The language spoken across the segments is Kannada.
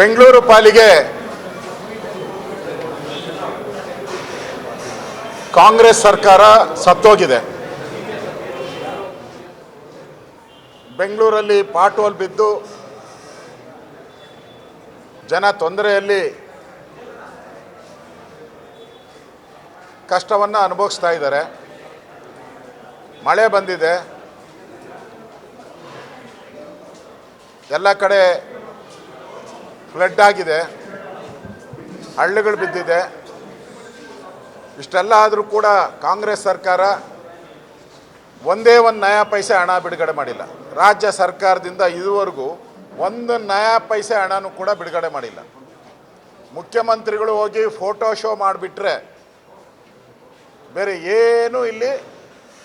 ಬೆಂಗಳೂರು ಪಾಲಿಗೆ ಕಾಂಗ್ರೆಸ್ ಸರ್ಕಾರ ಸತ್ತೋಗಿದೆ. ಬೆಂಗಳೂರಲ್ಲಿ ಪಾಟೋಲ್ ಬಿದ್ದು ಜನ ತೊಂದರೆಯಲ್ಲಿ ಕಷ್ಟವನ್ನು ಅನುಭವಿಸ್ತಾ ಇದ್ದಾರೆ. ಮಳೆ ಬಂದಿದೆ. ಎಲ್ಲ ಕಡೆ ಫ್ಲಡ್ ಆಗಿದೆ. ಹಳ್ಳಿಗಳು ಬಿದ್ದಿದೆ. ಇಷ್ಟೆಲ್ಲ ಆದರೂ ಕೂಡ ಕಾಂಗ್ರೆಸ್ ಸರ್ಕಾರ ಒಂದೇ ಒಂದು ನಯಾ ಪೈಸೆ ಹಣ ಬಿಡುಗಡೆ ಮಾಡಿಲ್ಲ. ರಾಜ್ಯ ಸರ್ಕಾರದಿಂದ ಇದುವರೆಗೂ ಒಂದು ನಯಾ ಪೈಸೆ ಹಣನೂ ಕೂಡ ಬಿಡುಗಡೆ ಮಾಡಿಲ್ಲ. ಮುಖ್ಯಮಂತ್ರಿಗಳು ಹೋಗಿ ಫೋಟೋ ಶೋ ಮಾಡಿಬಿಟ್ರೆ ಬೇರೆ ಏನೂ ಇಲ್ಲಿ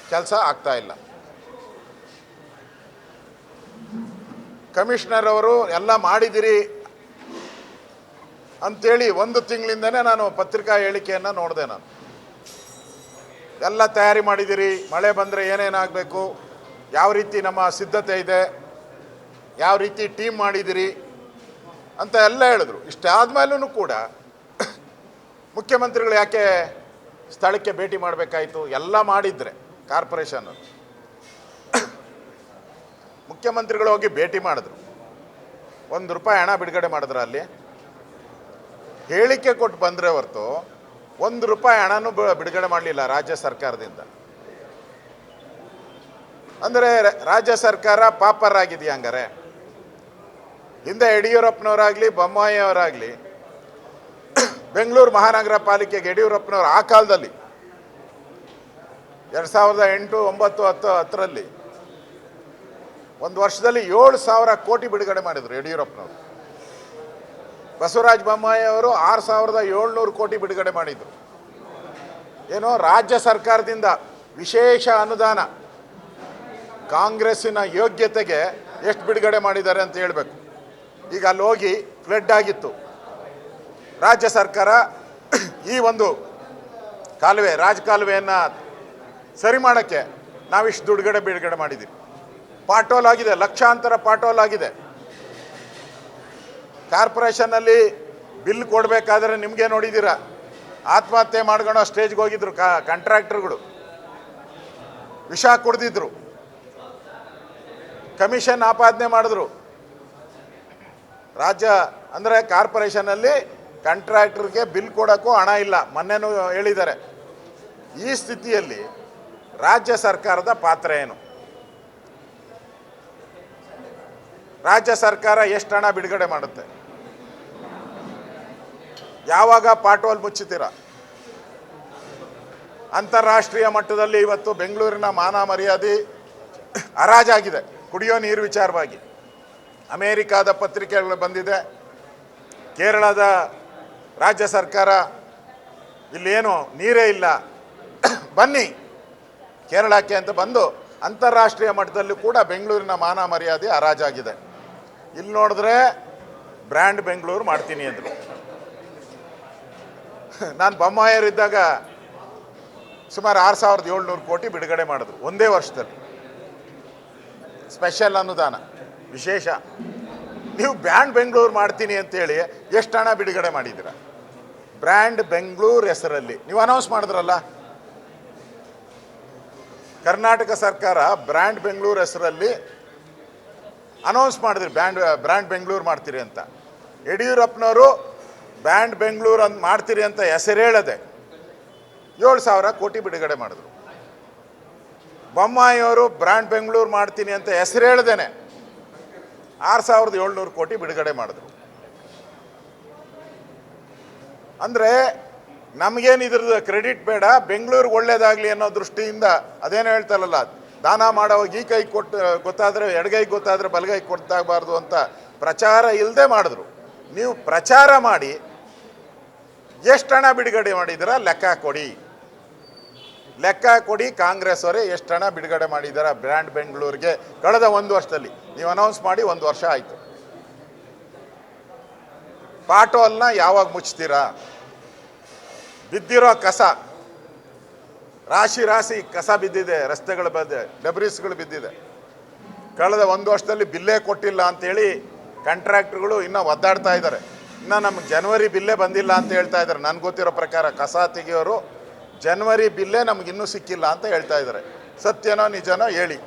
ಕೆಲಸ ಆಗ್ತಾ ಇಲ್ಲ. ಕಮಿಷನರ್ ಅವರು, ಎಲ್ಲ ಮಾಡಿದಿರಿ ಅಂತೇಳಿ ಒಂದು ತಿಂಗಳಿಂದನೇ ನಾನು ಪತ್ರಿಕಾ ಹೇಳಿಕೆಯನ್ನು ನೋಡಿದೆ ನಾನು. ಎಲ್ಲ ತಯಾರಿ ಮಾಡಿದ್ದೀರಿ, ಮಳೆ ಬಂದರೆ ಏನೇನಾಗಬೇಕು ಯಾವ ರೀತಿ ನಮ್ಮ ಸಿದ್ಧತೆ ಇದೆ, ಯಾವ ರೀತಿ ಟೀಮ್ ಮಾಡಿದ್ದೀರಿ ಅಂತ ಎಲ್ಲ ಹೇಳಿದ್ರು. ಇಷ್ಟಾದ್ಮೇಲೂ ಕೂಡ ಮುಖ್ಯಮಂತ್ರಿಗಳು ಯಾಕೆ ಸ್ಥಳಕ್ಕೆ ಭೇಟಿ ಮಾಡಬೇಕಾಯಿತು? ಎಲ್ಲ ಮಾಡಿದ್ರೆ ಕಾರ್ಪೊರೇಷನ್ ಮುಖ್ಯಮಂತ್ರಿಗಳು ಹೋಗಿ ಭೇಟಿ ಮಾಡಿದ್ರು. ಒಂದು ರೂಪಾಯಿ ಹಣ ಬಿಡುಗಡೆ ಮಾಡಿದ್ರು ಅಲ್ಲಿ? ಹೇಳಿಕೆ ಕೊಟ್ಟು ಬಂದರೆ ಹೊರತು ಒಂದು ರೂಪಾಯಿ ಹಣನೂ ಬಿಡುಗಡೆ ಮಾಡಲಿಲ್ಲ ರಾಜ್ಯ ಸರ್ಕಾರದಿಂದ. ಅಂದರೆ ರಾಜ್ಯ ಸರ್ಕಾರ ಪಾಪರ್ ಆಗಿದೆಯಾ ಹಂಗಾರೆ? ಹಿಂದೆ ಯಡಿಯೂರಪ್ಪನವರಾಗಲಿ, ಬೊಮ್ಮಾಯಿಯವರಾಗಲಿ, ಬೆಂಗಳೂರು ಮಹಾನಗರ ಪಾಲಿಕೆಗೆ ಯಡಿಯೂರಪ್ಪನವರು ಆ ಕಾಲದಲ್ಲಿ, ಎರಡು ಸಾವಿರದ ಎಂಟು, ಒಂಬತ್ತು, ಹತ್ತು, ಹತ್ತರಲ್ಲಿ, ಒಂದು ವರ್ಷದಲ್ಲಿ ಏಳು ಸಾವಿರ ಕೋಟಿ ಬಿಡುಗಡೆ ಮಾಡಿದರು ಯಡಿಯೂರಪ್ಪನವರು. ಬಸವರಾಜ ಬೊಮ್ಮಾಯಿ ಅವರು ಆರು ಸಾವಿರದ ಏಳ್ನೂರು ಕೋಟಿ ಬಿಡುಗಡೆ ಮಾಡಿದ್ದು ಏನೋ ರಾಜ್ಯ ಸರ್ಕಾರದಿಂದ ವಿಶೇಷ ಅನುದಾನ ಕಾಂಗ್ರೆಸ್ಸಿನ ಯೋಗ್ಯತೆಗೆ ಎಷ್ಟು ಬಿಡುಗಡೆ ಮಾಡಿದ್ದಾರೆ ಅಂತ ಹೇಳಬೇಕು. ಈಗ ಅಲ್ಲಿ ಹೋಗಿ ಫ್ಲಡ್ ಆಗಿತ್ತು. ರಾಜ್ಯ ಸರ್ಕಾರ ಈ ಒಂದು ಕಾಲುವೆ ರಾಜ ಕಾಲುವೆಯನ್ನು ಸರಿ ಮಾಡೋಕ್ಕೆ ನಾವಿಷ್ಟು ದುಡ್ಡುಗಡೆ ಬಿಡುಗಡೆ ಮಾಡಿದ್ದೀವಿ. ಪಾಟೋಲ್ ಆಗಿದೆ, ಲಕ್ಷಾಂತರ ಪಾಟೋಲ್ ಆಗಿದೆ. ಕಾರ್ಪೊರೇಷನ್ನಲ್ಲಿ ಬಿಲ್ ಕೊಡಬೇಕಾದ್ರೆ ನಿಮಗೆ ನೋಡಿದ್ದೀರ? ಆತ್ಮಹತ್ಯೆ ಮಾಡ್ಕೊಂಡು ಸ್ಟೇಜ್ಗೆ ಹೋಗಿದ್ರು ಕಾ, ಕಾಂಟ್ರಾಕ್ಟರ್ಗಳು. ವಿಷ ಕುಡ್ದಿದ್ರು. ಕಮಿಷನ್ ಆಪಾದನೆ ಮಾಡಿದ್ರು. ರಾಜ್ಯ, ಅಂದರೆ ಕಾರ್ಪೊರೇಷನಲ್ಲಿ ಕಾಂಟ್ರಾಕ್ಟರ್ಗೆ ಬಿಲ್ ಕೊಡೋಕ್ಕೂ ಹಣ ಇಲ್ಲ, ಮೊನ್ನೆನೂ ಹೇಳಿದ್ದಾರೆ. ಈ ಸ್ಥಿತಿಯಲ್ಲಿ ರಾಜ್ಯ ಸರ್ಕಾರದ ಪಾತ್ರ ಏನು? ರಾಜ್ಯ ಸರ್ಕಾರ ಎಷ್ಟು ಹಣ ಬಿಡುಗಡೆ ಮಾಡುತ್ತೆ? ಯಾವಾಗ ಪಾಟೋಲ್ ಮುಚ್ಚುತ್ತೀರ? ಅಂತಾರಾಷ್ಟ್ರೀಯ ಮಟ್ಟದಲ್ಲಿ ಇವತ್ತು ಬೆಂಗಳೂರಿನ ಮಾನ ಮರ್ಯಾದೆ ಹರಾಜಾಗಿದೆ. ಕುಡಿಯೋ ನೀರು ವಿಚಾರವಾಗಿ. ಅಮೇರಿಕಾದ ಪತ್ರಿಕೆಗಳು ಬಂದಿದೆ. ಕೇರಳದ ರಾಜ್ಯ ಸರ್ಕಾರ ಇಲ್ಲೇನು, ನೀರೇ ಇಲ್ಲ. ಬನ್ನಿ. ಕೇರಳಕ್ಕೆ ಅಂತ ಬಂದು ಅಂತಾರಾಷ್ಟ್ರೀಯ ಮಟ್ಟದಲ್ಲೂ ಕೂಡ ಬೆಂಗಳೂರಿನ ಮಾನ ಮರ್ಯಾದೆ ಹರಾಜಾಗಿದೆ. ಇಲ್ಲಿ ನೋಡಿದ್ರೆ ಬ್ರ್ಯಾಂಡ್ ಬೆಂಗಳೂರು ಮಾಡ್ತೀನಿ ಅಂದರು. ನಾನು ಬೊಮ್ಮಾಯರಿದ್ದಾಗ ಸುಮಾರು ಆರು ಸಾವಿರದ ಏಳ್ನೂರು ಕೋಟಿ ಬಿಡುಗಡೆ ಮಾಡಿದ್ರು, ಒಂದೇ ವರ್ಷದಲ್ಲಿ. ಸ್ಪೆಷಲ್ ಅನುದಾನ, ವಿಶೇಷ. ನೀವು ಬ್ರ್ಯಾಂಡ್ ಬೆಂಗಳೂರು ಮಾಡ್ತೀನಿ ಅಂತೇಳಿ ಎಷ್ಟು ಹಣ ಬಿಡುಗಡೆ ಮಾಡಿದ್ದೀರ? ಬ್ರ್ಯಾಂಡ್ ಬೆಂಗಳೂರು ಹೆಸರಲ್ಲಿ. ನೀವು ಅನೌನ್ಸ್ ಮಾಡಿದ್ರಲ್ಲ? ಕರ್ನಾಟಕ ಸರ್ಕಾರ ಬ್ರ್ಯಾಂಡ್ ಬೆಂಗಳೂರು ಹೆಸರಲ್ಲಿ ಅನೌನ್ಸ್ ಮಾಡಿದ್ರಿ, ಬ್ಯಾಂಡ್ ಬ್ರ್ಯಾಂಡ್ ಬೆಂಗಳೂರು ಮಾಡ್ತೀರಿ ಅಂತ. ಯಡಿಯೂರಪ್ಪನವರು ಬ್ಯಾಂಡ್ ಬೆಂಗಳೂರು ಅಂತ ಮಾಡ್ತೀರಿ ಅಂತ ಹೆಸರು ಹೇಳದೆ ಏಳು ಸಾವಿರ ಕೋಟಿ ಬಿಡುಗಡೆ ಮಾಡಿದ್ರು. ಬೊಮ್ಮಾಯಿಯವರು ಬ್ರ್ಯಾಂಡ್ ಬೆಂಗಳೂರು ಮಾಡ್ತೀನಿ ಅಂತ ಹೆಸರು ಹೇಳ್ದೇನೆ. ಆರು ಸಾವಿರದ ಏಳ್ನೂರು ಕೋಟಿ ಬಿಡುಗಡೆ ಮಾಡಿದ್ರು. ಅಂದರೆ ನಮಗೇನು ಕ್ರೆಡಿಟ್ ಬೇಡ, ಬೆಂಗಳೂರಿಗೆ ಒಳ್ಳೇದಾಗಲಿ ಅನ್ನೋ ದೃಷ್ಟಿಯಿಂದ ಅದೇನು ಹೇಳ್ತಾರಲ್ಲ ದಾನ ಮಾಡೋವಾಗ ಈ ಕೈ ಕೊಟ್ಟು, ಗೊತ್ತಾದರೆ ಎಡಗೈ ಗೊತ್ತಾದರೆ ಬಲಗೈ ಕೊಟ್ಟಾಗಬಾರ್ದು ಅಂತ ಪ್ರಚಾರ ಇಲ್ಲದೆ ಮಾಡಿದ್ರು. ನೀವು ಪ್ರಚಾರ ಮಾಡಿ, ಎಷ್ಟು ಹಣ ಬಿಡುಗಡೆ ಮಾಡಿದ್ದೀರ? ಲೆಕ್ಕ ಕೊಡಿ. ಲೆಕ್ಕ ಕೊಡಿ, ಕಾಂಗ್ರೆಸ್ ಅವರೇ ಎಷ್ಟು ಹಣ ಬಿಡುಗಡೆ ಮಾಡಿದ್ದಾರೆ ಬ್ರ್ಯಾಂಡ್ ಬೆಂಗಳೂರಿಗೆ ಕಳೆದ ಒಂದು ವರ್ಷದಲ್ಲಿ. ನೀವು ಅನೌನ್ಸ್ ಮಾಡಿ ಒಂದು ವರ್ಷ ಆಯಿತು. ಪಾಟೋಲ್ನ ಯಾವಾಗ ಮುಚ್ತೀರಾ? ಬಿದ್ದಿರೋ ಕಸ. ರಾಶಿ ರಾಶಿ ಕಸ ಬಿದ್ದಿದೆ, ರಸ್ತೆಗಳು ಬಗ್ಗೆ ಡಬ್ರಿಸ್ಗಳು ಬಿದ್ದಿದೆ. ಕಳೆದ ಒಂದು ವರ್ಷದಲ್ಲಿ ಬಿಲ್ಲೇ ಕೊಟ್ಟಿಲ್ಲ ಅಂತೇಳಿ ಕಾಂಟ್ರಾಕ್ಟ್ರುಗಳು ಇನ್ನೂ ಒದ್ದಾಡ್ತಾ ಇದ್ದಾರೆ. ಇನ್ನು ನಮ್ಗೆ ಜನವರಿ ಬಿಲ್ಲೇ ಬಂದಿಲ್ಲ ಅಂತ ಹೇಳ್ತಾ ಇದ್ದಾರೆ. ನನಗೆ ಗೊತ್ತಿರೋ ಪ್ರಕಾರ ಕಸ ತೆಗೆಯೋರು ಜನವರಿ ಬಿಲ್ಲೇ ನಮಗಿನ್ನೂ ಸಿಕ್ಕಿಲ್ಲ ಅಂತ ಹೇಳ್ತಾ ಇದ್ದಾರೆ. ಸತ್ಯನೋ ನಿಜನೋ ಹೇಳಿ.